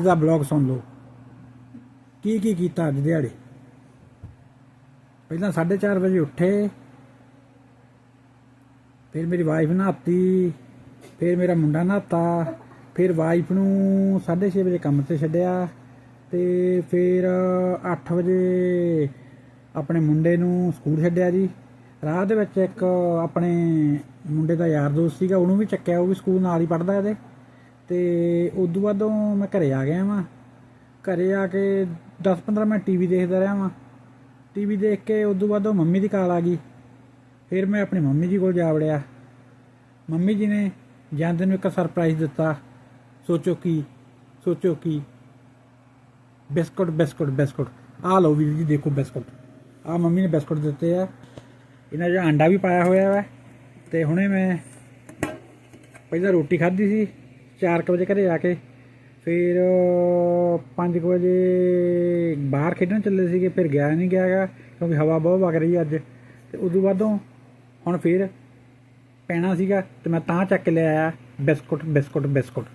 ਅੱਜ ਦਾ ਬਲੌਗ ਸੁਣ ਲਓ। ਕੀ ਕੀ ਕੀਤਾ ਅੱਜ ਦਿਹਾੜੇ? ਪਹਿਲਾਂ 4:30 ਵਜੇ ਉੱਠੇ, ਫਿਰ ਮੇਰੀ ਵਾਈਫ ਨਹਾਤੀ, ਫਿਰ ਮੇਰਾ ਮੁੰਡਾ ਨਹਾਤਾ, ਫਿਰ ਵਾਈਫ ਨੂੰ 6:30 ਵਜੇ ਕੰਮ ਤੇ ਛੱਡਿਆ ਤੇ ਫਿਰ 8 ਵਜੇ ਆਪਣੇ ਮੁੰਡੇ ਨੂੰ ਸਕੂਲ ਛੱਡਿਆ ਜੀ। ਰਾਹ ਦੇ ਵਿੱਚ ਇੱਕ ਆਪਣੇ ਮੁੰਡੇ ਦਾ ਯਾਰ ਦੋਸਤ ਸੀਗਾ, ਉਹਨੂੰ ਵੀ ਚੱਕਿਆ, ਉਹ ਵੀ ਸਕੂਲ ਨਾਲ ਹੀ ਪੜਦਾ ਇਹਦੇ। ਤੇ ਉਦੋਂ ਬਾਅਦੋਂ ਮੈਂ ਘਰੇ ਆ ਗਿਆ ਵਾਂ। ਘਰੇ ਆ ਕੇ 10-15 ਮਿੰਟ ਟੀਵੀ ਦੇਖਦਾ ਰਿਹਾ ਵਾਂ। ਟੀਵੀ ਦੇਖ ਕੇ ਉਦੋਂ ਬਾਅਦੋਂ ਮੰਮੀ ਦੀ ਕਾਲ ਆ ਗਈ। ਫਿਰ ਮੈਂ ਆਪਣੀ ਮੰਮੀ ਜੀ ਕੋਲ ਜਾ ਵੜਿਆ। ਮੰਮੀ ਜੀ ਨੇ ਜਾਂਦੇ ਨੂੰ ਇੱਕ ਸਰਪ੍ਰਾਈਜ਼ ਦਿੱਤਾ। ਸੋਚੋ ਕੀ ਸੋਚੋ ਕੀ। Biscuit biscuit biscuit. ਆ ਲਓ ਵੀਰ ਜੀ, ਦੇਖੋ ਬਿਸਕੁਟ। ਆ ਮੰਮੀ ਨੇ ਬਿਸਕੁਟ ਦਿੱਤੇ ਆ। ਇਹਨਾਂ 'ਚ ਅੰਡਾ ਵੀ ਪਾਇਆ ਹੋਇਆ ਵਾ। ਤੇ ਹੁਣੇ ਮੈਂ ਪਹਿਲਾਂ ਰੋਟੀ ਖਾਧੀ ਸੀ। 4 ਵਜੇ ਘਰੇ ਆ ਕੇ ਫਿਰ 5 ਵਜੇ ਬਾਹਰ ਖੇਡਣ ਚੱਲੇ ਸੀਗੇ, ਫਿਰ ਗਿਆ ਨਹੀਂ ਗਿਆਗਾ ਕਿਉਂਕਿ ਹਵਾ ਬਹੁਤ ਵਗ ਰਹੀ ਅੱਜ। ਤੇ ਉਦੋਂ ਬਾਅਦੋਂ ਹੁਣ ਫਿਰ ਪੈਣਾ ਸੀਗਾ ਤੇ ਮੈਂ ਤਾਂ ਚੱਕ ਕੇ ਲੈ ਬਿਸਕੁਟ ਬਿਸਕੁਟ ਬਿਸਕੁਟ।